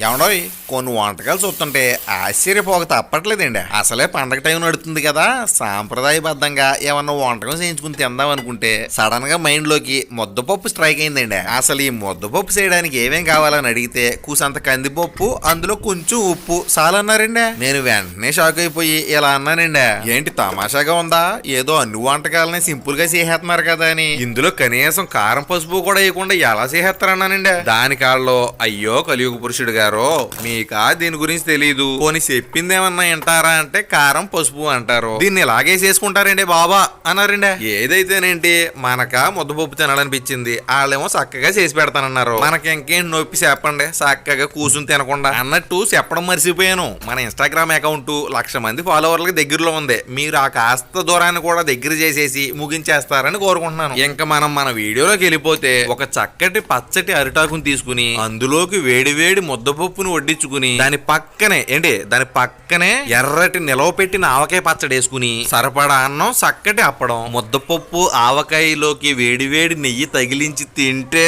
ఏమండో కొన్ని వంటకాలు చూస్తుంటే ఆశ్చర్యపోక తప్పట్లేదండి. అసలే పండగ టైం నడుతుంది కదా. సాంప్రదాయబద్ధంగా ఏమన్నా వంటకం చేయించుకుని తిందాం అనుకుంటే సడన్గా మైండ్లోకి ముద్దపప్పు స్ట్రైక్ అయిందండి. అసలు ఈ ముద్దపప్పు చేయడానికి ఏమేం కావాలని అడిగితే కూసంత కందిపప్పు అందులో కొంచెం ఉప్పు. చాలన్నారండి. నేను వెంటనే షాక్ అయిపోయి ఇలా అన్నానండి. ఏంటి తమాషాగా ఉందా? ఏదో అన్ని వంటకాలని సింపుల్గా చేసేస్తున్నారు కదా అని. ఇందులో కనీసం కారం పసుపు కూడా వేయకుండా ఎలా చేసేస్తారన్నానండి. దాని కాళ్ళలో అయ్యో కలియుగ పురుషుడుగా గారు మీకా దీని గురించి తెలియదు పోనీ చెప్పింది ఏమన్నా వింటారా అంటే కారం పసుపు అంటారు. దీన్ని ఇలాగే చేసుకుంటారండి బాబా అన్నారండి. ఏదైతేనేంటి మనక ముద్దపప్పు తినాలనిపించింది. వాళ్ళేమో చక్కగా చేసి పెడతానన్నారు. మనకి ఇంకేం నొప్పి చెప్పండి చక్కగా కూర్చుని తినకుండా. అన్నట్టు చెప్పడం మర్చిపోయాను. మన ఇన్స్టాగ్రామ్ అకౌంట్ లక్ష మంది ఫాలోవర్లకి దగ్గరలో ఉంది. మీరు ఆ కాస్త దూరాన్ని కూడా దగ్గర చేసేసి ముగించేస్తారని కోరుకుంటున్నాను. ఇంకా మనం మన వీడియోలోకి వెళ్ళిపోతే ఒక చక్కటి పచ్చటి అరిటాకుని తీసుకుని అందులోకి వేడి వేడి ముద్దపప్పును వడ్డించుకుని దాని పక్కనే ఏంటి? దాని పక్కనే ఎర్రటి నిలవ పెట్టిన ఆవకాయ పచ్చడి వేసుకుని సరిపడా అన్నం చక్కటి అప్పడం ముద్దపప్పు ఆవకాయలోకి వేడి వేడి నెయ్యి తగిలించి తింటే